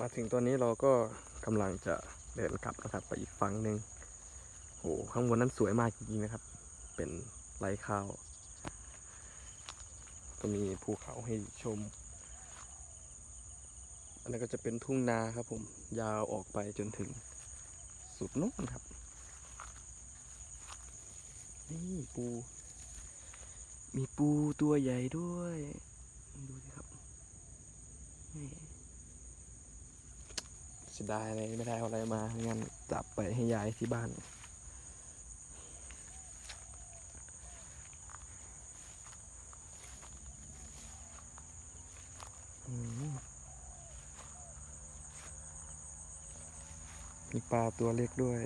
มาถึงตอนนี้เราก็กำลังจะเดินกลับนะครับ ไปอีกฝั่งหนึ่งโหข้างบนนั้นสวยมากจริงๆนะครับ เป็นไร่ข้าว ก็มีภูเขาให้ชม อันนั้นก็จะเป็นทุ่งนาครับผม ยาวออกไปจนถึงสุดนู้นครับ นี่ปู มีปูตัวใหญ่ด้วย ดูสิครับนี่ เสียดายอะไรไม่ได้เอาอะไรมางั้นจับไปให้ยายที่บ้านมีปลาตัวเล็กด้วย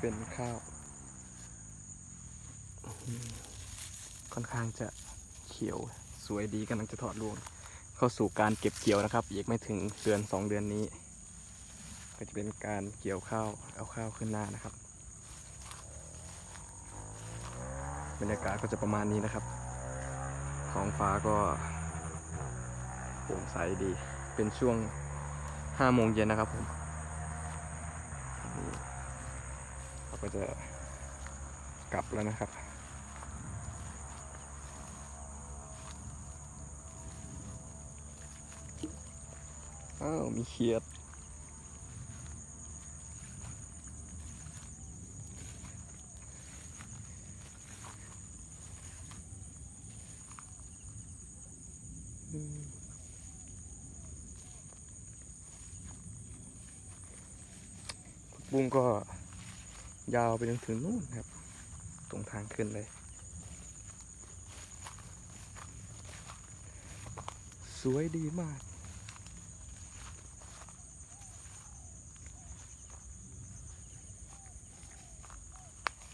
เป็นข้าว ค่อนข้างจะเขียวสวยดีกำลังจะถอดรวงเข้าสู่การเก็บเกี่ยวนะครับ อีกไม่ถึงเดือนสองเดือนนี้ ก็จะเป็นการเกี่ยวข้าวเอาข้าวขึ้นหน้านะครับ บรรยากาศก็จะประมาณนี้นะครับท้องฟ้าก็โปร่งใสดี เป็นช่วงห้าโมงเย็นนะครับผมเราก็จะกลับแล้วนะครับาวมีเขียดบุ้งก็ยาวไปจนถึงนู่นครับ ตรงทางขึ้นเลย สวยดีมาก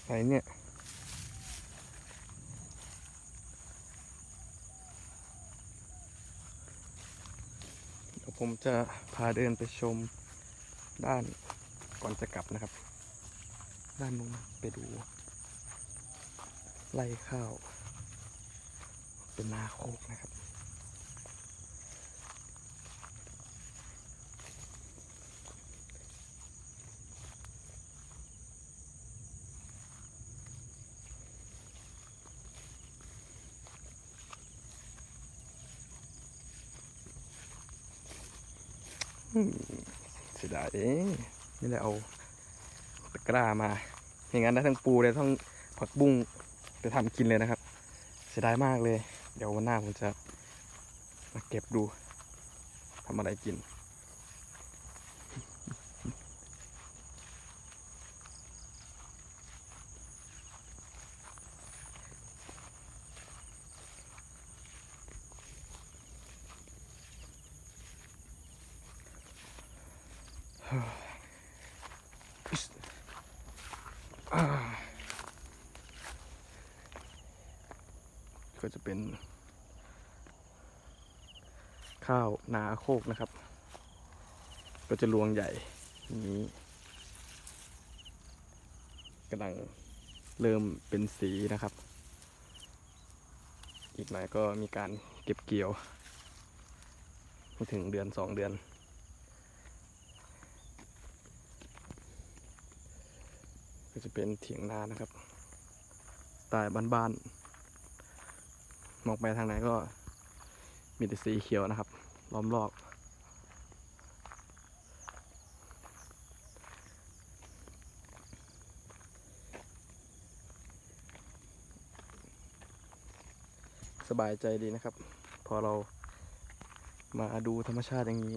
ไหนเนี่ย เดี๋ยวผมจะพาเดินไปชมด้านก่อนจะกลับนะครับ ด้านนู้นไปดูไร่ข้าว เป็นนาโคกนะครับ เสียดายเองไม่ได้เอาตะกร้ามา อย่างนั้นได้ทั้งปูเลยทั้งผักบุ้งไปทำกินเลยนะครับ เสียดายมากเลย เดี๋ยววันหน้าผมจะมาเก็บดูทำอะไรกิน ก็จะเป็น ข้าวนาโคกนะครับ ก็จะรวงใหญ่นี้กำลังเริ่มเป็นสีนะครับ อีกหน่อยก็มีการเก็บเกี่ยวไม่ถึงเดือนสองเดือน ก็จะเป็นเถียงนานะครับตล์บ้านๆมองไปทางไหนก็มีแต่สีเขียวนะครับ ล้อมรอบสบายใจดีนะครับ พอเรามาดูธรรมชาติอย่างนี้